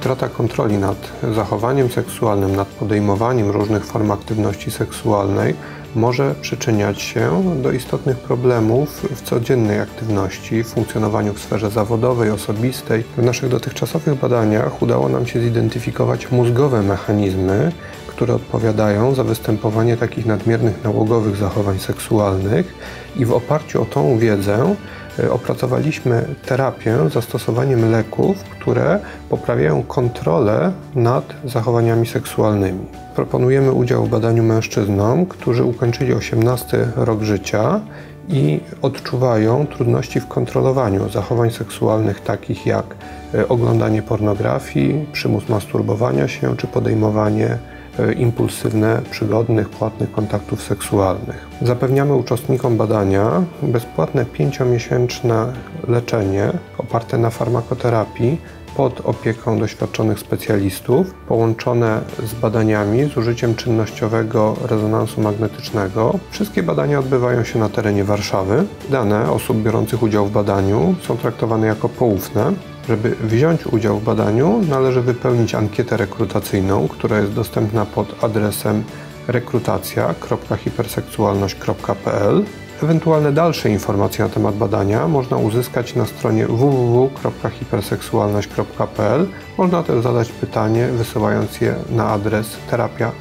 Utrata kontroli nad zachowaniem seksualnym, nad podejmowaniem różnych form aktywności seksualnej może przyczyniać się do istotnych problemów w codziennej aktywności, funkcjonowaniu w sferze zawodowej, osobistej. W naszych dotychczasowych badaniach udało nam się zidentyfikować mózgowe mechanizmy, które odpowiadają za występowanie takich nadmiernych nałogowych zachowań seksualnych i w oparciu o tą wiedzę opracowaliśmy terapię zastosowaniem leków, które poprawiają kontrolę nad zachowaniami seksualnymi. Proponujemy udział w badaniu mężczyznom, którzy ukończyli 18 rok życia i odczuwają trudności w kontrolowaniu zachowań seksualnych takich jak e, oglądanie pornografii, przymus masturbowania się czy podejmowanie E, impulsywne, przygodnych, płatnych kontaktów seksualnych. Zapewniamy uczestnikom badania bezpłatne pięciomiesięczne leczenie oparte na farmakoterapii pod opieką doświadczonych specjalistów, połączone z badaniami z użyciem czynnościowego rezonansu magnetycznego. Wszystkie badania odbywają się na terenie Warszawy. Dane osób biorących udział w badaniu są traktowane jako poufne. Żeby wziąć udział w badaniu, należy wypełnić ankietę rekrutacyjną, która jest dostępna pod adresem rekrutacja.hiperseksualność.pl. Ewentualne dalsze informacje na temat badania można uzyskać na stronie www.hiperseksualność.pl. Można też zadać pytanie, wysyłając je na adres terapia